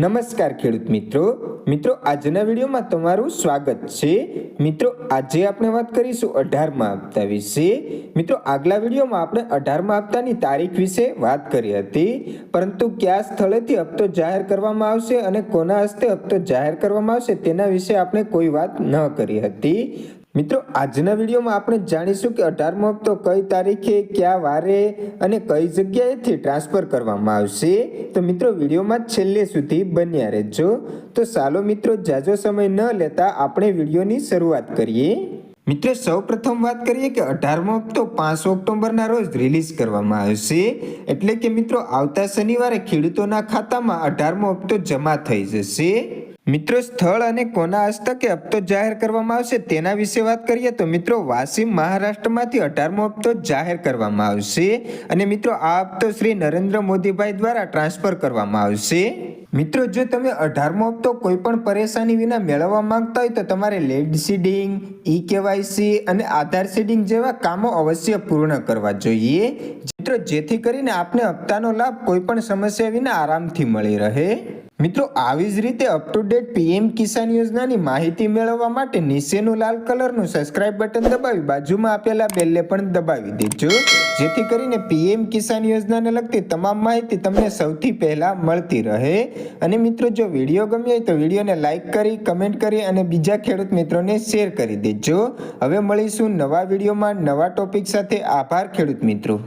નમસ્કાર ખેડૂત મિત્રો. મિત્રો, આજના વિડીયોમાં તમારું સ્વાગત છે. મિત્રો, આજે આપણે વાત કરીશું અઢારમા હપ્તા વિશે. મિત્રો, આગલા વિડીયોમાં આપણે અઢારમા હપ્તાની તારીખ વિશે વાત કરી હતી. પરંતુ કયા સ્થળેથી હપ્તો જાહેર કરવામાં આવશે અને કોના હસ્તે હપ્તો જાહેર કરવામાં આવશે તેના વિશે આપણે કોઈ વાત ન કરી હતી. મિત્રો, આજના વિડીયોમાં આપણે જાણીશું કે અઢારમો હપ્તો કઈ તારીખે, કયા, વારે અને કઈ જગ્યાએથી ટ્રાન્સફર કરવામાં આવશે. તો મિત્રો, વિડીયોમાં છેલ્લે સુધી બન્યા રહેજો. તો ચાલો મિત્રો, જાજો સમય ન લેતા આપણે વિડીયોની શરૂઆત કરીએ. મિત્રો સૌ પ્રથમ વાત કરીએ કે અઢારમો હપ્તો પાંચ ઓક્ટોબરના રોજ રિલીઝ કરવામાં આવશે. એટલે કે મિત્રો, આવતા શનિવારે ખેડૂતોના ખાતામાં અઢારમો હપ્તો જમા થઈ જશે. મિત્રો, સ્થળ અને કોના હસ્તકે હપ્તો જાહેર કરવામાં આવશે તેના વિશે વાત કરીએ તો મિત્રો વાસીમ મહારાષ્ટ્રમાંથી અઢારમો હપ્તો જાહેર કરવામાં આવશે અને મિત્રો, આ હપ્તો શ્રી નરેન્દ્ર મોદીભાઈ દ્વારા ટ્રાન્સફર કરવામાં આવશે. મિત્રો, જો તમે અઢારમો હપ્તો કોઈ પણ પરેશાની વિના મેળવવા માંગતા હોય તો તમારે લેડ સીડિંગ, ઈ કેવાયસી અને આધાર સીડિંગ જેવા કામો અવશ્ય પૂર્ણ કરવા જોઈએ. મિત્રો, જેથી કરીને આપને હપ્તાનો લાભ કોઈ પણ સમસ્યા વિના આરામથી મળી રહે. મિત્રો, આવી જ રીતે up to date PM Kisan યોજનાની માહિતી મેળવવા માટે નીચેનું લાલ કલરનું સબસ્ક્રાઇબ બટન દબાવી બાજુમાં આપેલા બેલને પણ દબાવી દેજો. જેથી કરીને પીએમ કિસાન યોજનાને લગતી તમામ માહિતી તમને સૌથી પહેલાં મળતી રહે. અને મિત્રો, જો વીડિયો ગમ્યો હોય તો વિડીયોને લાઇક કરી કમેન્ટ કરી અને બીજા ખેડૂત મિત્રોને શેર કરી દેજો. હવે મળીશું નવા વિડીયોમાં નવા ટોપિક સાથે. આભાર ખેડૂત મિત્રો.